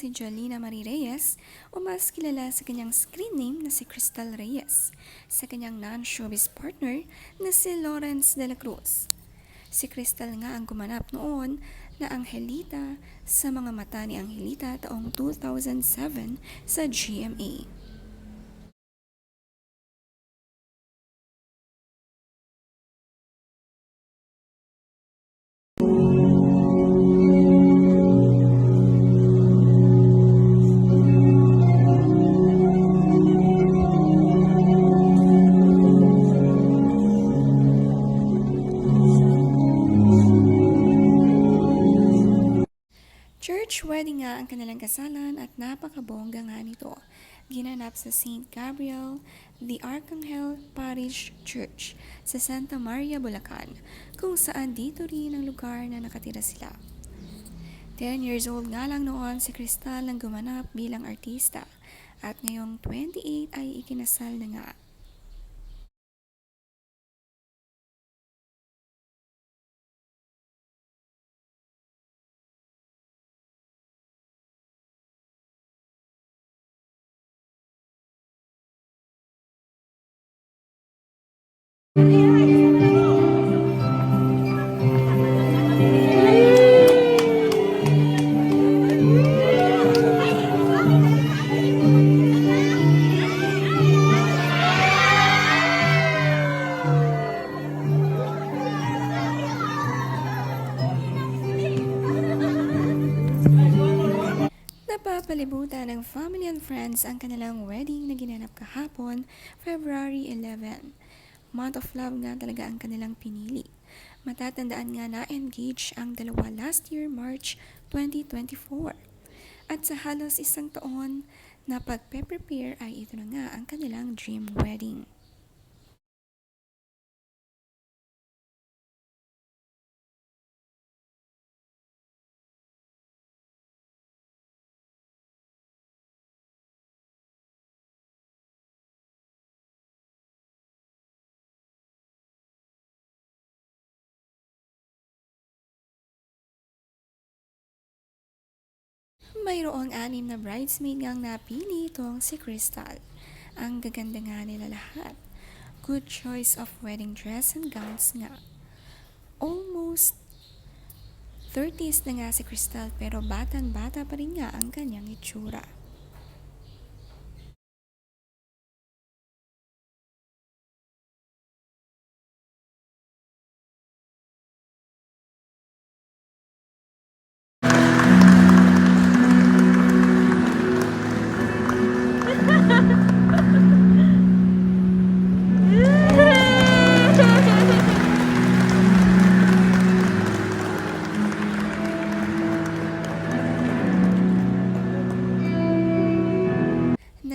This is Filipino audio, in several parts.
si Jolina Marie Reyes o mas kilala sa kanyang screen name na si Crystal Reyes sa kanyang non-showbiz partner na si Lawrence de la Cruz. Si Crystal nga ang gumanap noon na Angelita sa mga mata ni Angelita taong 2007 sa GMA. Kasalan at napakabongga nga nito. Ginanap sa St. Gabriel, the Archangel Parish Church sa Santa Maria, Bulacan, kung saan dito rin ang lugar na nakatira sila. 10 years old nga lang noon si Crystal ang gumanap bilang artista at ngayong 28 ay ikinasal na nga. Napapalibutan ng family and friends ang kanilang wedding na ginanap kahapon, February 11. Month of love nga talaga ang kanilang pinili. Matatandaan nga na-engage ang dalawa last year, March 2024. At sa halos isang taon na pagpe-prepare ay ito na nga ang kanilang dream wedding. Mayroong anim na bridesmaid ngang napili itong si Crystal. Ang gaganda nga nila lahat. Good choice of wedding dress and gowns nga. Almost 30s na nga si Crystal pero batan-bata pa rin nga ang kanyang itsura.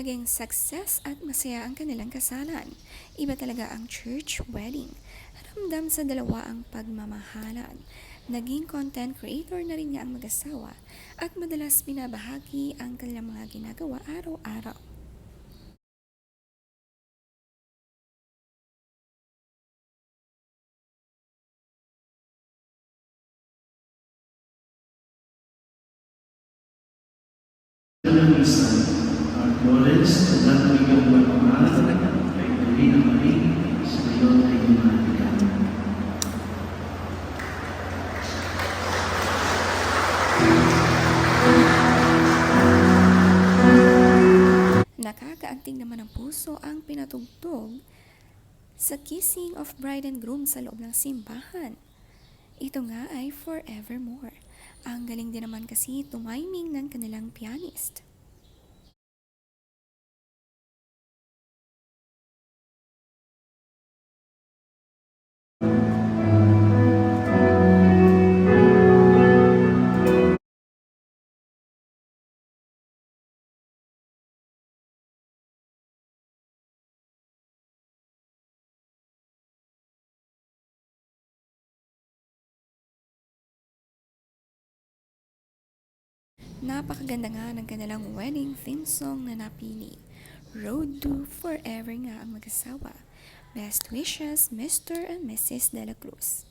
Naging success at masaya ang kanilang kasalan. Iba talaga ang church wedding. Ramdam sa dalawa ang pagmamahalan. Naging content creator na rin nga ang mag-asawa at madalas binabahagi ang kanilang mga ginagawa araw-araw. ng isa at Lawrence at natawag ang pagmamahal kay Marina Marie sa ngayon ay gumagawa. Nakakaanting naman ng puso ang pinatugtog sa kissing of bride and groom sa loob ng simbahan. Ito nga ay forevermore. Ang galing din naman kasi tumiming ng kanilang pianist. Napakaganda nga ng kanilang wedding theme song na napili. Road to Forever nga ang mag-asawa. Best wishes, Mr. and Mrs. De La Cruz.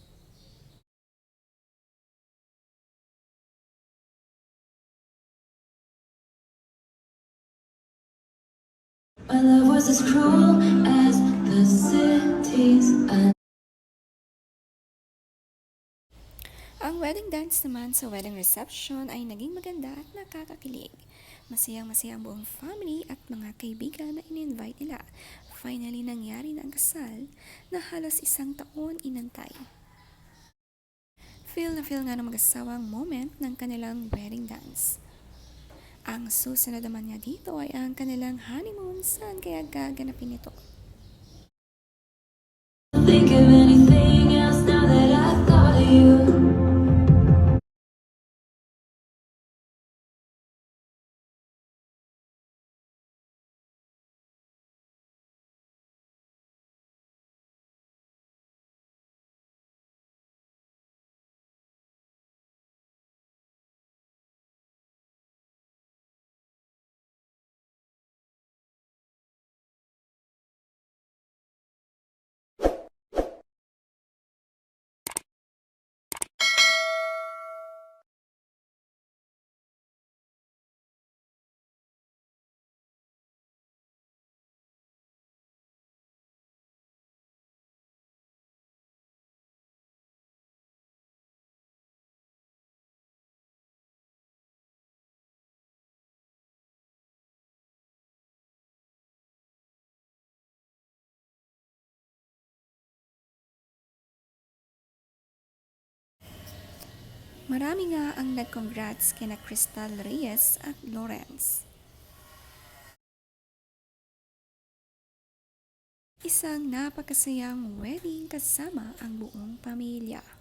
My love was as cruel as the cities I wedding dance naman sa wedding reception ay naging maganda at nakakakilig. Masayang-masaya ang buong family at mga kaibigan na in-invite nila. Finally, nangyari na ang kasal na halos isang taon inantay. Feel na feel nga ng mag-asawa moment ng kanilang wedding dance. Ang susunod naman nga dito ay ang kanilang honeymoon. Saan kaya gaganapin ito? Marami nga ang nag-congrats kina Crystal Reyes at Lawrence. Isang napakasayang wedding kasama ang buong pamilya.